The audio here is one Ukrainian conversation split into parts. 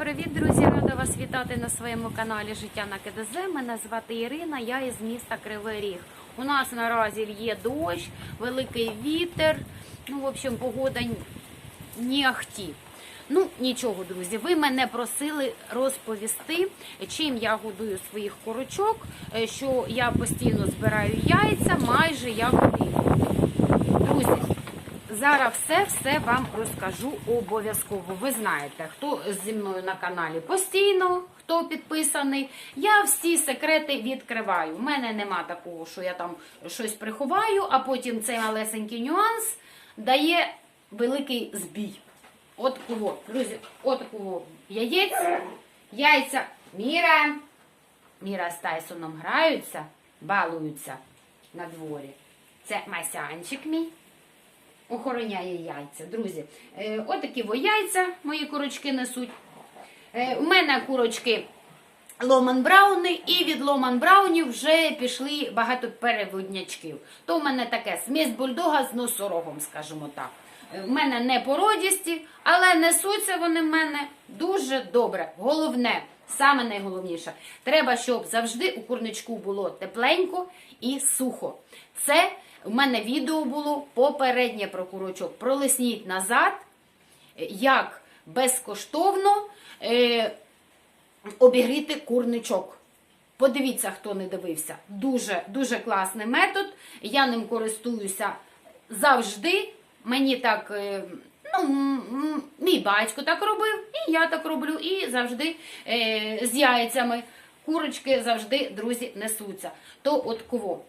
привіт, друзі! Рада вас вітати на своєму каналі Життя на КДЗ. Мене звати Ірина, я із міста Кривий Ріг. У нас наразі є дощ, великий вітер. Ну, в общем, погода не ахті. Ну, нічого, друзі, ви мене просили розповісти, чим я годую своїх курочок, е, що я постійно збираю яйця майже як влітку. Зараз все все вам розкажу обов'язково. Ви знаєте, хто зі мною на каналі постійно, хто підписаний. Я всі секрети відкриваю. У мене нема такого, що я там щось приховаю, а потім цей малесенький нюанс дає великий збій. От кого, друзі, от кого яєць, яйця Міра. Міра з Тайсоном граються, балуються на дворі. Це Масянчик мій охороняє яйця. Друзі, е, отакі во яйця мої курочки несуть. Е, у мене курочки Ломан Брауни, і від Ломан Браунів вже пішли багато переводнячків. То в мене таке смесь бульдога з носорогом, скажімо так. Е, В мене не породісті, але несуться вони в мене дуже добре. Головне, саме найголовніше, треба, щоб завжди у курничку було тепленько і сухо. Це у мене відео було попереднє про курочок. Пролисніть назад, е, як безкоштовно е, обігріти курничок. Подивіться, хто не дивився. Дуже дуже класний метод. Я ним користуюся завжди. Мені так, е, ну, мій батько так робив, і я так роблю, і завжди е, з яйцями. Курочки завжди, друзі, несуться. То от кого?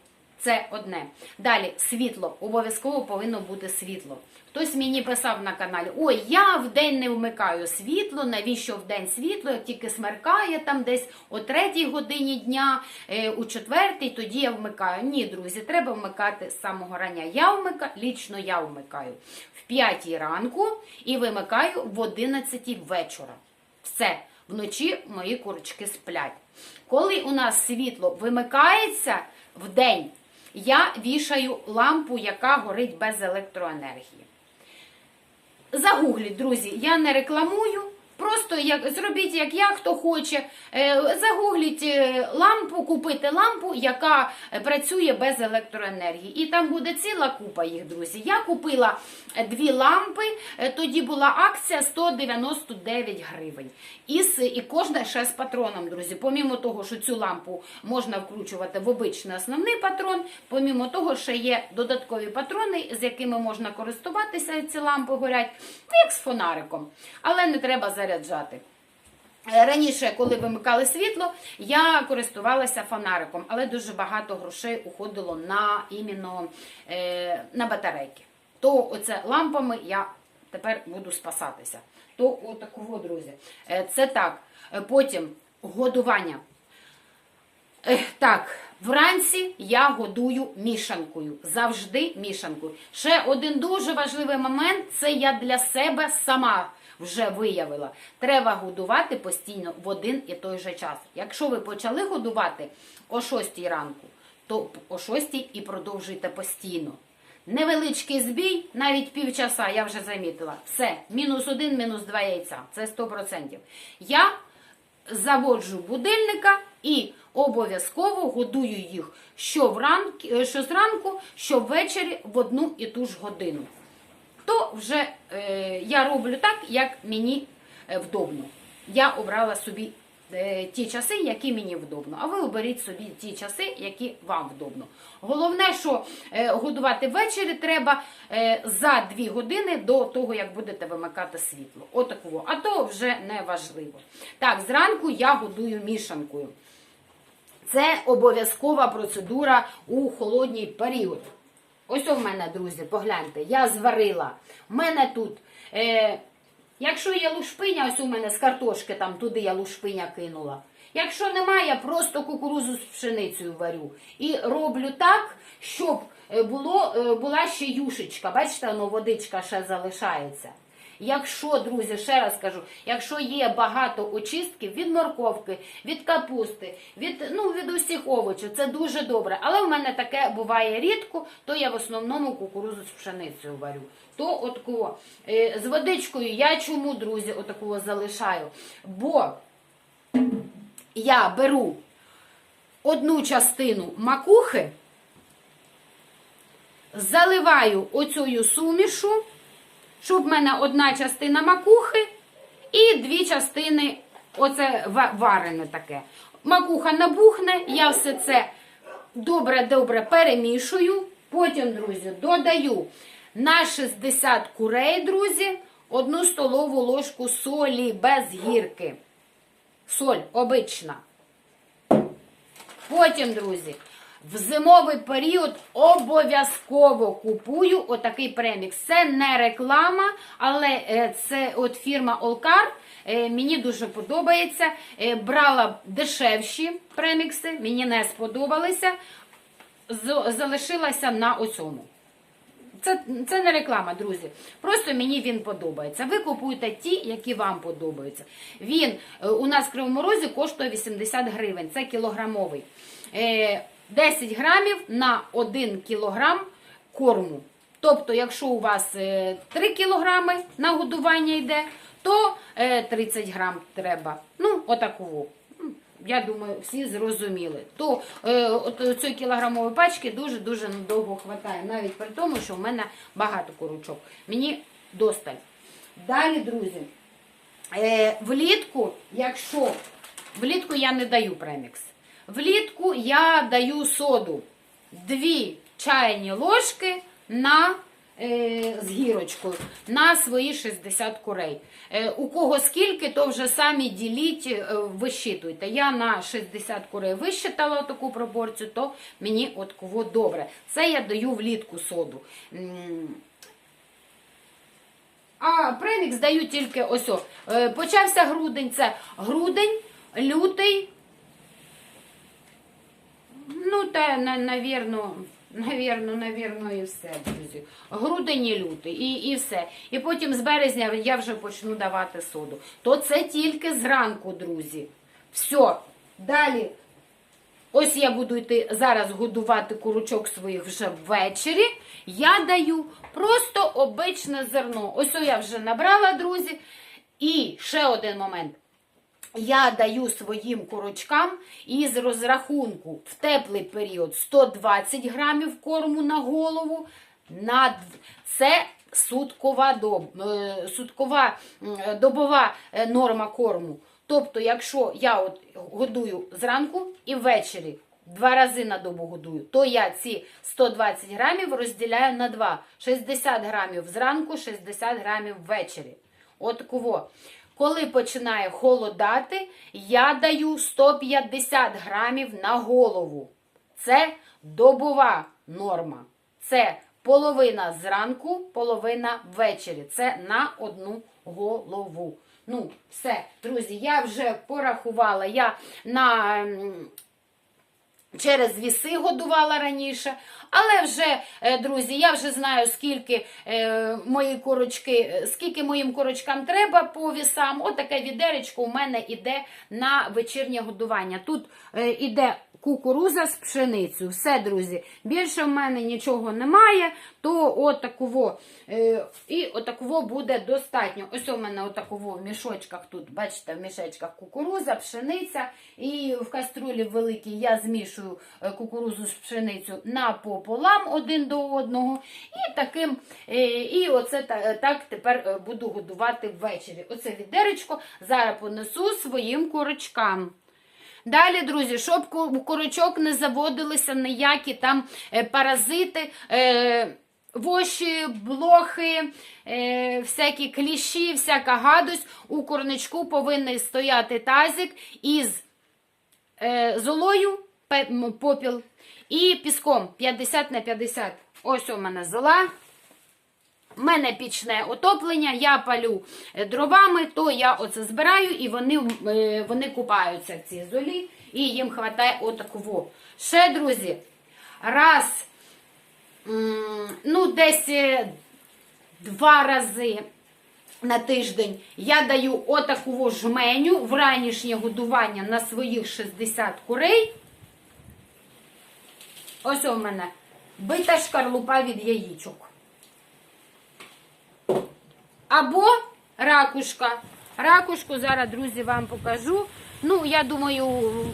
Це одне. Далі світло. Обов'язково повинно бути світло. Хтось мені писав на каналі: Ой, я в день не вмикаю світло. Навіщо в день світло? Як тільки смеркає там десь о третій годині дня, е, у четвертій, тоді я вмикаю. Ні, друзі, треба вмикати з самого рання. Я вмикаю, лічно я вмикаю в п'ятій ранку і вимикаю в 11 вечора. Все, вночі мої курочки сплять. Коли у нас світло вимикається в день, я вішаю лампу, яка горить без електроенергії. Загугліть, друзі, я не рекламую. Просто як зробіть, як я, хто хоче. Е, Загугліть е, лампу, купити лампу, яка е, працює без електроенергії. І там буде ціла купа їх, друзі. Я купила дві лампи, тоді була акція 199 гривень. І, і кожна ще з патроном, друзі. Помімо того, що цю лампу можна вкручувати в обичний основний патрон, помімо того, ще є додаткові патрони, з якими можна користуватися, ці лампи горять, ну, як з фонариком. Але не треба заряджати. Е, Раніше, коли вимикали світло, я користувалася фонариком, але дуже багато грошей уходило на іменно е, на батарейки. То оце лампами я тепер буду спасатися. То отакого, друзі. Е, Це так. Е, Потім годування. Ех, Так, вранці я годую мішанкою. Завжди мішанкою. Ще один дуже важливий момент це я для себе сама вже виявила. Треба годувати постійно в один і той же час. Якщо ви почали годувати о 6 ранку, то о 6 і продовжуйте постійно. Невеличкий збій, навіть півчаса, я вже замітила. Все, мінус один, мінус два яйця. Це 100%. Я заводжу будильника і обов'язково годую їх що, вранки, е, що зранку, що ввечері в одну і ту ж годину. Вже е, я роблю так, як мені е, вдобно. Я обрала собі е, ті часи, які мені вдобно. А ви оберіть собі ті часи, які вам вдобно. Головне, що годувати ввечері треба за 2 години до того, як будете вимикати світло. Отакого. А то вже не важливо. Так, зранку я годую мішанкою. Це обов'язкова процедура у холодній період. Ось у мене, друзі, погляньте, я зварила. У мене тут, е, якщо є лушпиня, ось у мене з картошки, там туди я лушпиня кинула. Якщо немає, я просто кукурузу з пшеницею варю. І роблю так, щоб е, було, е, була ще юшечка. Бачите, воно водичка ще залишається. Якщо, друзі, ще раз кажу, якщо є багато очистків від морковки, від капусти, від, ну, від усіх овочів, це дуже добре. Але в мене таке буває рідко, то я в основному кукурузу з пшеницею варю. То от кого. Е, з водичкою я чому, друзі, отакого залишаю? Бо я беру одну частину макухи, заливаю оцею сумішу, щоб в мене одна частина макухи і дві частини оце варене таке. Макуха набухне, я все це добре-добре перемішую. Потім, друзі, додаю на 60 курей, друзі, одну столову ложку солі без гірки. Соль обична. Потім, друзі, в зимовий період обов'язково купую отакий премікс. Це не реклама, але е, це от фірма Олкар. Е, Мені дуже подобається. Е, Брала дешевші премікси, мені не сподобалися. Залишилася на оцьому. Це, це не реклама, друзі. Просто мені він подобається. Ви купуєте ті, які вам подобаються. Він у нас в Кривому коштує 80 гривень. Це кілограмовий. 10 грамів на 1 кілограм корму. Тобто, якщо у вас е, 3 кілограми на годування йде, то е, 30 грам треба. Ну, отаково. Я думаю, всі зрозуміли. То е, цієї кілограмової пачки дуже-дуже довго хватає, навіть при тому, що в мене багато курочок. Мені досталь. Далі, друзі, е, влітку, якщо влітку я не даю премікс. Влітку я даю соду. Дві чайні ложки на е, з гірочкою на свої 60 курей. Е, у кого скільки, то вже самі діліть, е, вищитуйте. Я на 60 курей вищитала таку пропорцію, то мені от кого добре. Це я даю влітку соду. А премікс даю тільки ось. Е, Почався грудень. Це грудень, лютий. Ну, та, на- навірно, навірно, навірно, і все, друзі. Грудень і лютий, і, і все. І потім з березня я вже почну давати соду. То це тільки зранку, друзі. Все. Далі. Ось я буду йти зараз годувати курочок своїх вже ввечері. Я даю просто обичне зерно. Ось я вже набрала, друзі. І ще один момент. Я даю своїм курочкам із розрахунку в теплий період 120 грамів корму на голову. На це суткова, доб, е, суткова добова е, норма корму. Тобто, якщо я от годую зранку і ввечері два рази на добу годую, то я ці 120 грамів розділяю на два. 60 грамів зранку, 60 грамів ввечері. От кого. Коли починає холодати, я даю 150 грамів на голову. Це добова норма. Це половина зранку, половина ввечері. Це на одну голову. Ну, все, друзі, я вже порахувала. Я на ем, через віси годувала раніше. Але вже, е, друзі, я вже знаю, скільки е, мої курочки, е, скільки моїм курочкам треба по вісам. Отаке відеречко у мене йде на вечірнє годування. Тут е, іде кукуруза з пшеницею. Все, друзі. Більше в мене нічого немає, то отаково, е, і отаково буде достатньо. Ось у мене отаково в мішочках тут, бачите, в мішечках кукуруза, пшениця. І в каструлі великій я змішую е, кукурузу з пшеницю напополам один до одного. І таким, е, і оце так тепер буду годувати ввечері. Оце відеречко зараз понесу своїм курочкам. Далі, друзі, щоб у курочок не заводилися ніякі там е, паразити, е, воші, блохи, е, всякі кліщі, всяка гадость, у курничку повинен стояти тазик із золою, попіл, і піском 50 на 50. Ось у мене зола. У мене пічне отоплення, я палю е, дровами, то я оце збираю і вони, е, вони купаються в цій золі, і їм вистачає отаково. Ще, друзі, раз, ну, десь е, два рази на тиждень я даю отаку жменю в ранішнє годування на своїх 60 курей. Ось у мене бита шкарлупа від яєчок. Або ракушка. Ракушку зараз, друзі, вам покажу. Ну, я думаю,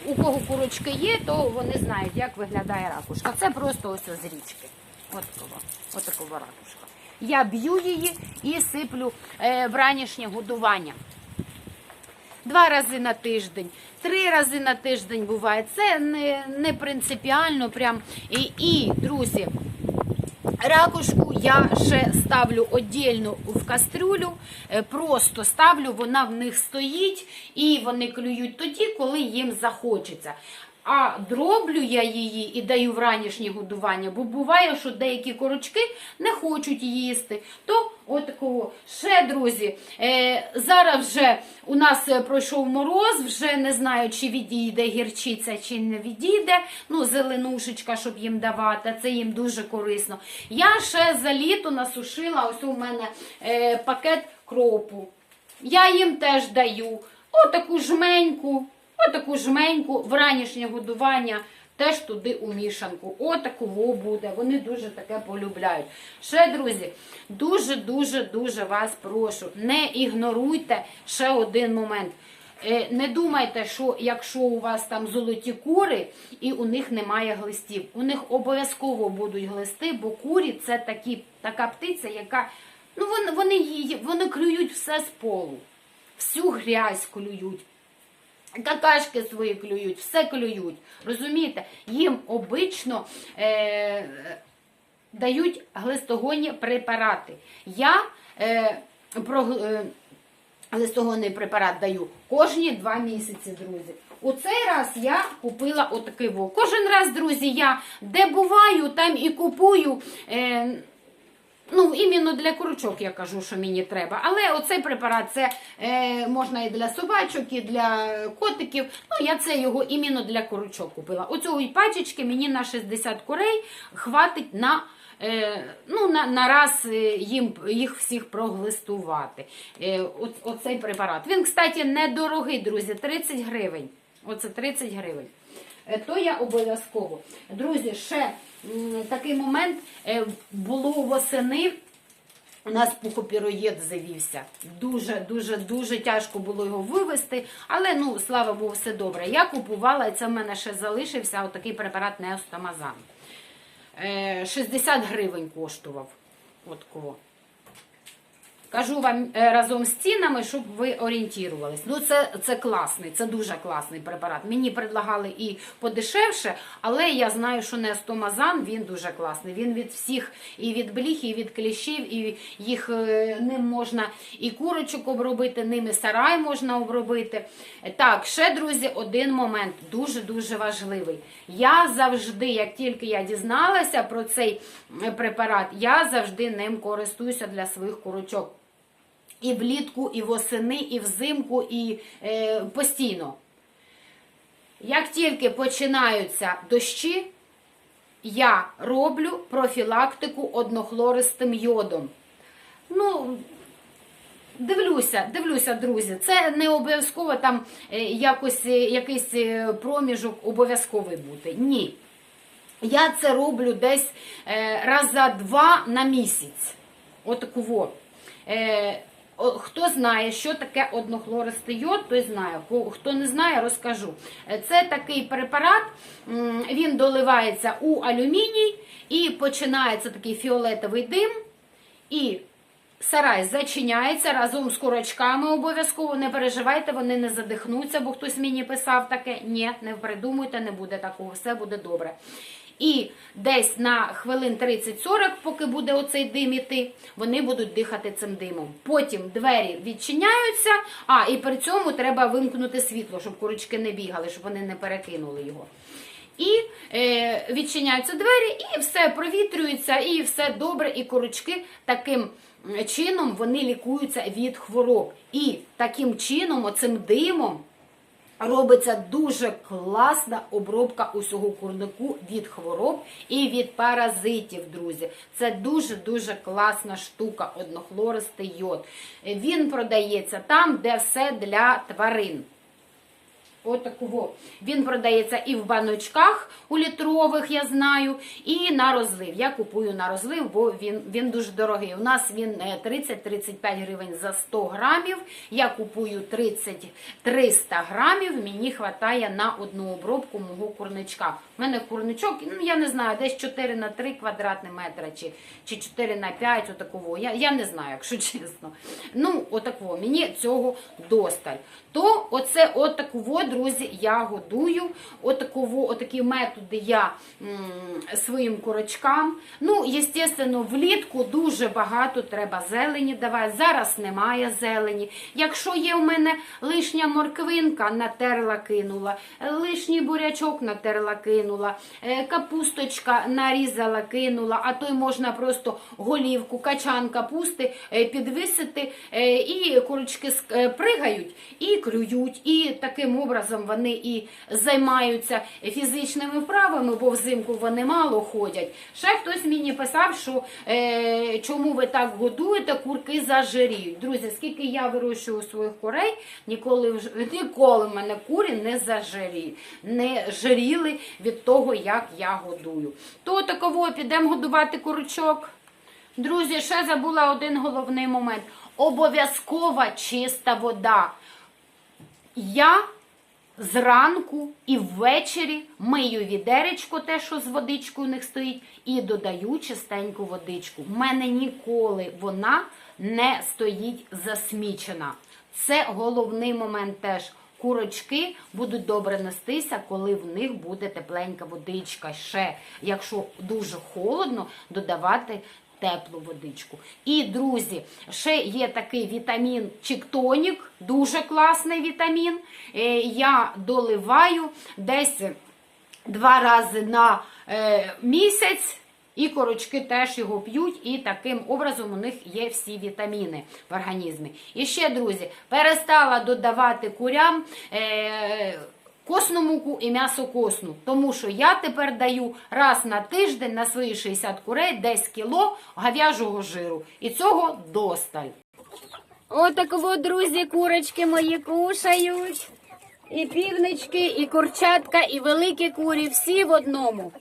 у кого курочки є, то вони знають, як виглядає ракушка. Це просто ось з річки. От такова, от ракушка. Я б'ю її і сиплю е, ранішнє годування. Два рази на тиждень, три рази на тиждень буває. Це не, не принципіально. Прям. І, і, друзі, Ракушку я ще ставлю віддільно в кастрюлю, е, просто ставлю, вона в них стоїть і вони клюють тоді, коли їм захочеться. А дроблю я її і даю в ранішнє годування, бо буває, що деякі корочки не хочуть їсти. То отакого. Ще, друзі, е, зараз вже у нас е, пройшов мороз, вже не знаю, чи відійде гірчиця, чи не відійде. Ну, зеленушечка, щоб їм давати, це їм дуже корисно. Я ще за літо насушила ось у мене е, пакет кропу. Я їм теж даю отаку жменьку. Отаку жменьку ранішнє годування теж туди у мішанку. Отаку во буде. Вони дуже таке полюбляють. Ще, друзі, дуже-дуже дуже вас прошу. Не ігноруйте ще один момент. Е, Не думайте, що якщо у вас там золоті кури і у них немає глистів. У них обов'язково будуть глисти, бо курі це такі, така птиця, яка ну вони, вони, вони клюють все з полу, всю грязь клюють. Какашки свої клюють, все клюють. Розумієте? Їм обично е, дають глистогонні препарати. Я е, про е, глистогонний препарат даю кожні два місяці, друзі. У цей раз я купила отакий вовк. Кожен раз, друзі, я де буваю, там і купую. Е, Ну, іменно для курочок я кажу, що мені треба. Але оцей препарат це е, можна і для собачок, і для котиків. Ну, я це його іменно для курочок купила. Оцього пачечки мені на 60 курей хватить на. Е, ну, на, на раз е, їм їх всіх проглистувати. Е, оцей препарат. Він, кстати, недорогий, друзі, 30 гривень. Оце 30 гривень. Е, То я обов'язково. Друзі, ще такий момент е, було восени. У нас пухопіроєд завівся. Дуже, дуже, дуже тяжко було його вивезти, але ну, слава Богу, все добре. Я купувала, і це в мене ще залишився отакий препарат Неостамазан. Е, 60 гривень коштував. От кого. Кажу вам е, разом з цінами, щоб ви орієнтувались. Ну, це, це класний, це дуже класний препарат. Мені предлагали і подешевше, але я знаю, що Неостомазан він дуже класний. Він від всіх і від бліх, і від кліщів, і їх е, ним можна і курочок обробити, ними сарай можна обробити. Так, ще, друзі, один момент дуже-дуже важливий. Я завжди, як тільки я дізналася про цей препарат, я завжди ним користуюся для своїх курочок. І влітку, і восени, і взимку, і е, постійно. Як тільки починаються дощі, я роблю профілактику однохлористим йодом. Ну, дивлюся, дивлюся, друзі. Це не обов'язково там е, якось, е, якийсь е, проміжок обов'язковий бути. Ні. Я це роблю десь раз за два на місяць. Отаку во. Хто знає, що таке однохлористий йод, той знає. Хто не знає, розкажу. Е, Це такий препарат, він доливається у алюміній і починається такий фіолетовий дим. І сарай зачиняється разом з курочками обов'язково. Не переживайте, вони не задихнуться, бо хтось мені писав таке. Ні, не придумуйте, не буде такого, все буде добре. І десь на хвилин 30-40, поки буде оцей дим іти, вони будуть дихати цим димом. Потім двері відчиняються, а і при цьому треба вимкнути світло, щоб курочки не бігали, щоб вони не перекинули його. І е, відчиняються двері, і все провітрюється, і все добре, і курочки таким чином вони лікуються від хвороб. І таким чином, оцим димом, Робиться дуже класна обробка усього курнику від хвороб і від паразитів, друзі. Це дуже-дуже класна штука, однохлористий йод. Він продається там, де все для тварин. Отакого. Він продається і в баночках у літрових, я знаю, і на розлив. Я купую на розлив, бо він, він дуже дорогий. У нас він е, 30-35 гривень за 100 грамів. Я купую 30-300 грамів. Мені вистачає на одну обробку мого курничка. У мене курничок, ну я не знаю, десь 4 на 3 квадратні метри чи, чи 4 на 5, отакого. Я, я не знаю, якщо чесно. Ну, отакого. Мені цього досталь. То оце отакого, друзі, я годую. Отакого, отакі методи я м, своїм курочкам. Ну, естественно, влітку дуже багато треба зелені давати. Зараз немає зелені. Якщо є у мене лишня морквинка, натерла кинула, лишній бурячок натерла кинула, е, капусточка нарізала кинула, а то й можна просто голівку, качан капусти е, підвисити, е, і курочки пригають і клюють. І таким образом вони і займаються фізичними вправами, бо взимку вони мало ходять. Ще хтось мені писав, що е, чому ви так годуєте, курки зажиріють. Друзі, скільки я вирощую своїх курей, ніколи ніколи мене курі не зажирі, не жиріли від того, як я годую. То таково підемо годувати курочок. Друзі, ще забула один головний момент. Обов'язкова чиста вода. Я зранку і ввечері мию відеречко, те, що з водичкою у них стоїть, і додаю чистеньку водичку. У мене ніколи вона не стоїть засмічена. Це головний момент теж. Курочки будуть добре нестися, коли в них буде тепленька водичка. Ще, якщо дуже холодно, додавати теплу водичку. І, друзі, ще є такий вітамін Чіктонік, дуже класний вітамін. Е, Я доливаю десь два рази на е, місяць. І корочки теж його п'ють, і таким образом у них є всі вітаміни в організмі. І ще, друзі, перестала додавати курям е, косну муку і м'ясо косну. Тому що я тепер даю раз на тиждень на свої 60 курей десь кіло говяжого жиру. І цього досталь. Отаково, друзі, курочки мої кушають. І півнички, і курчатка, і великі курі, всі в одному.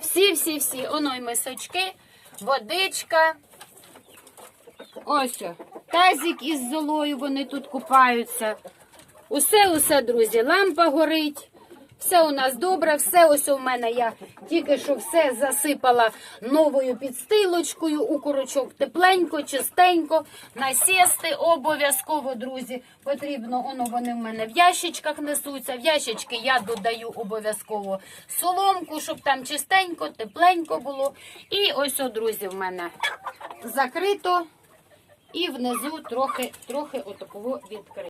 Всі, всі, всі. Оно й мисочки, водичка. Ось. Тазик із золою, вони тут купаються. Усе, усе, друзі, лампа горить. Все у нас добре, все ось у мене я тільки що все засипала новою підстилочкою, у курочок тепленько, чистенько, насісти обов'язково, друзі. Потрібно, воно вони в мене в ящичках несуться. В ящички я додаю обов'язково соломку, щоб там чистенько, тепленько було. І ось, о, друзі, в мене закрито. І внизу трохи, трохи отакого відкрито.